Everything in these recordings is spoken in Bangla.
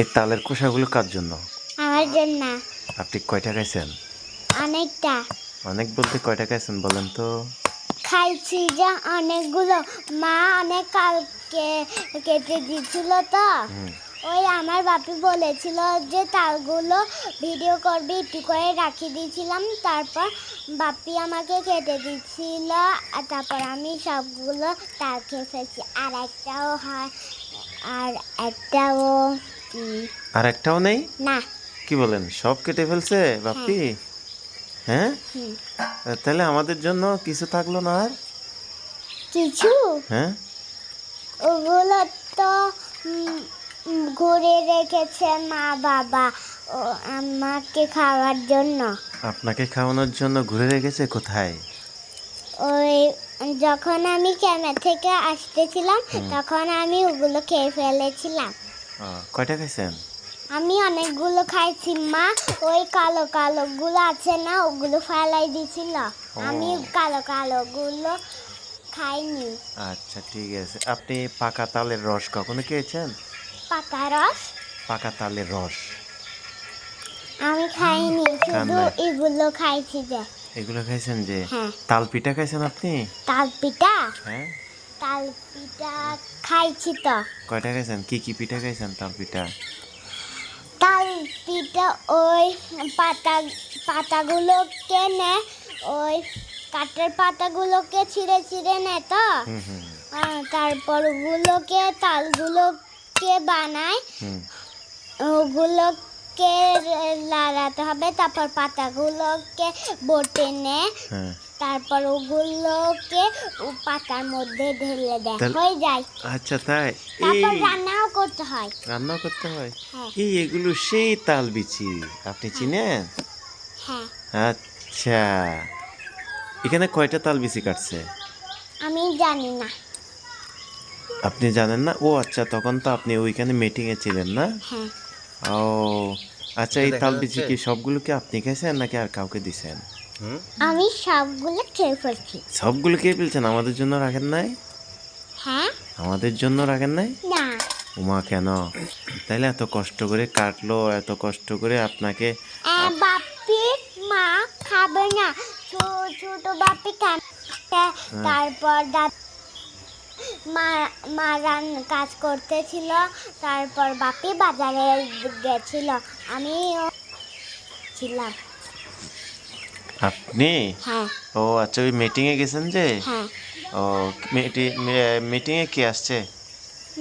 এই তালের খোসাগুলো কার জন্য? আমার জন্য। আপনি কয়টা খাইছেন? অনেকটা। অনেক বলতে কয়টা খাইছেন বলেন তো? খাইছি যে অনেকগুলো। মা অনেক কালকে কেটে দিছিল তো। ওই আমার বাপি বলেছিল যে তালগুলো ভিডিও করবি একটু করে রাখি দিয়েছিলাম। তারপর বাপি আমাকে কেটে দিচ্ছিল আর তারপর আমি সবগুলো তাল খেয়ে ফেলছি। আর একটাও হয় আর একটাও আর একটাও নেই? না। কি বলেন সব কেটে ফেলছে বাপ্পি? হ্যাঁ। তাহলে আমাদের জন্য কিছু থাকল না আর? কিছু? হ্যাঁ? ওগুলো তো ঘুরে রেখেছে মা বাবা ও আমাকে খাওয়ার জন্য। আপনাকে খাওয়ানোর জন্য ঘুরে রেখেছে কোথায়? ওই যখন আমি ক্যামেরা থেকে আসতেছিলাম তখন আমি ওগুলো খেয়ে ফেলেছিলাম। কয়টা খাইছেন? আমি অনেকগুলো খাইছি মা। ওই কালো কালো গুলো আছে না ওগুলো ফেলাই দিছিল। আমি কালো কালো গুলো খাইনি। আচ্ছা ঠিক আছে। আপনি পাকা তালের রস কখনো খেয়েছেন? পাকা রস? পাকা তালের রস। আমি খাইনি শুধু এগুলো খাইছি যে। এগুলো খাইছেন যে? হ্যাঁ। তাল পিঠা খাইছেন আপনি? তাল পিঠা হ্যাঁ। তাল পিঠা খাইছি তো। কয়টা খাইছেন? কি কি পিঠা খাইছেন তাল পিঠা তাল পিঠা ওই পাতা পাতাগুলোকে নেয় ওই কাঠের পাতাগুলোকে ছিঁড়ে ছিঁড়ে নেয় তো। তারপর ওগুলোকে তালগুলোকে বানায়। হুম। ওগুলোকে লাড়াতে হবে? তারপর পাতাগুলোকে বটে নেয় হ্যাঁ। তারপর ওগুলোকে পাতার মধ্যে ঢেলে দেয় হয়ে যায়। আচ্ছা তাই? তারপর রান্নাও করতে হয়। রান্না করতে হয়? হ্যাঁ। এই এগুলো সেই তাল বিচি আপনি চিনেন? হ্যাঁ। আচ্ছা। এখানে কয়টা তাল বিচি কাটছে? আমি জানি না। আপনি জানেন না? ও আচ্ছা তখন তো আপনি ওইখানে মিটিংয়ে ছিলেন না? হ্যাঁ। ও আচ্ছা এই তাল বিচি কি সবগুলো কি আপনি খেয়েছেন নাকি আর কাউকে দিছেন? আমি সবগুলো খেয়ে ফেলছি। সবগুলো খেয়ে ফেলছেন? আমাদের জন্য রাখেন নাই? হ্যাঁ? আমাদের জন্য রাখেন নাই? না। উমা কেন? তাইলে এত কষ্ট করে কাটলো এত কষ্ট করে আপনাকে বাপি মা খাবে না। ছোট বাপি খান তারপর দাদ মা মা রান কাজ করতেছিল তারপর বাপি বাজারে গেছিল। আমি ছিলাম। আপনি? হ্যাঁ। ও আচ্ছা ওই মিটিংয়ে গেছেন যে? হ্যাঁ। ও মিটিংয়ে কে আসছে?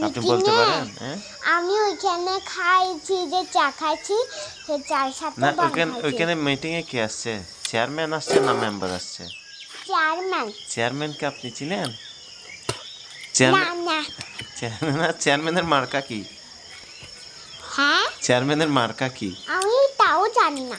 আপনি বলতে পারেন হ্যাঁ? আমি ওইখানে খাইছি যে চা খাইছি সে চার সাথে না ওইখানে ওইখানে মিটিংয়ে কে আসছে? চেয়ারম্যান আসছে না মেম্বার আসছে? চেয়ারম্যান চেয়ারম্যানকে আপনি চিনেন চেয়ারম্যান না চেয়ারম্যানের মার্কা কি? হ্যাঁ? চেয়ারম্যানের মার্কা কি? আমি তাও জানি না।